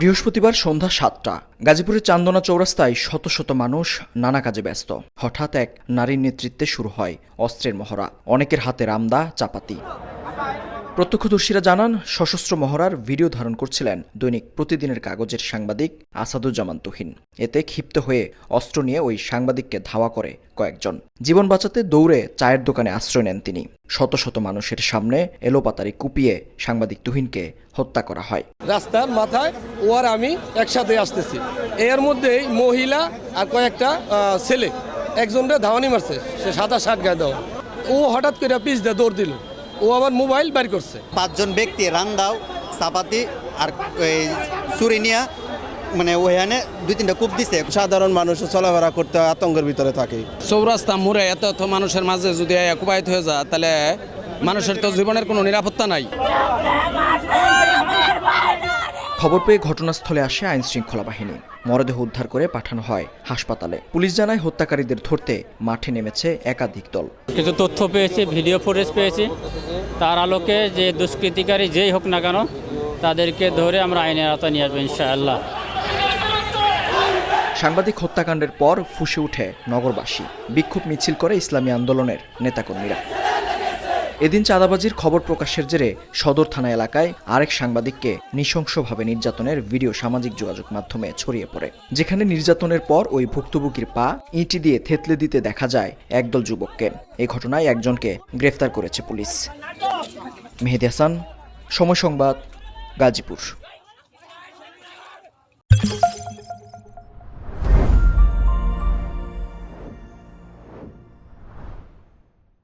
বৃহস্পতিবার সন্ধ্যা সাতটা, গাজীপুরের চান্দনা চৌরাস্তায় শত শত মানুষ নানা কাজে ব্যস্ত। হঠাৎ এক নারীর নেতৃত্বে শুরু হয় অস্ত্রের মহড়া, অনেকের হাতে রামদা, চাপাতি। প্রত্যক্ষদর্শীরা জানান, সশস্ত্র মহড়ার ভিডিও ধারণ করছিলেন দৈনিক প্রতিদিনের কাগজের সাংবাদিক আসাদুজ্জামান তুহিন। এতে ক্ষিপ্ত হয়ে অস্ত্র নিয়ে ওই সাংবাদিককে ধাওয়া করে কয়েকজন। জীবন বাঁচাতে দৌড়ে চায়ের দোকানে আশ্রয় নেন তিনি। শত শত মানুষের সামনে এলোপাতারি কুপিয়ে সাংবাদিক তুহিনকে হত্যা করা হয়। রাস্তার মাথায় ও আর আমি একসাথে আসতেছি। এর মধ্যেই মহিলা আর কয়েকটা ছেলে। একজনটা ধাওয়ানি মারছে। সে সাদা শার্ট গায়ে দেওয়া। ও হঠাৎ করে পিস দিয়ে দৌড় দিল। ও আবার মোবাইল বের করছে। পাঁচজন ব্যক্তি রান্দাও চাপাতি আর এই চুরি নিয়া মানে ওখানে দুই তিনটা কূপ দিছে। সাধারণ মানুষ চলাফেরা করতে আতঙ্কের ভিতরে থাকে। চৌরাস্তা মোড়ে এত এত মানুষের মাঝে যদি একুপায়িত হয়ে যায় তাহলে মানুষের তো জীবনের কোনো নিরাপত্তা নাই। খবর পেয়ে ঘটনাস্থলে আসে আইন শৃঙ্খলা বাহিনী। মরদেহ উদ্ধার করে পাঠানো হয় হাসপাতালে। পুলিশ জানায় হত্যাকারীদের ধরতে মাঠে নেমেছে একাধিক দল। কিছু তথ্য পেয়েছি ভিডিও ফুটেজ পেয়েছি। তার আলোকে যে দুষ্কৃতিকারী যেই হোক না কেন তাদেরকে ধরে আমরা আইনের আওতায় নিয়ে আসব ইনশাআল্লাহ। সাংবাদিক হত্যাকাণ্ডের পর ফুসে উঠে নগরবাসী। বিক্ষোভ মিছিল করে ইসলামী আন্দোলনের নেতাকর্মীরা। এদিন চাঁদাবাজির খবর প্রকাশের জেরে সদর থানা এলাকায় আরেক সাংবাদিককে নৃশংসভাবে নির্যাতনের ভিডিও সামাজিক যোগাযোগ মাধ্যমে ছড়িয়ে পড়ে, যেখানে নির্যাতনের পর ওই ভুক্তভোগীর পা ইঁটি দিয়ে থেতলে দিতে দেখা যায় একদল যুবককে। এ ঘটনায় একজনকে গ্রেফতার করেছে পুলিশ। মেহেদি হাসান, সময় সংবাদ, গাজীপুর।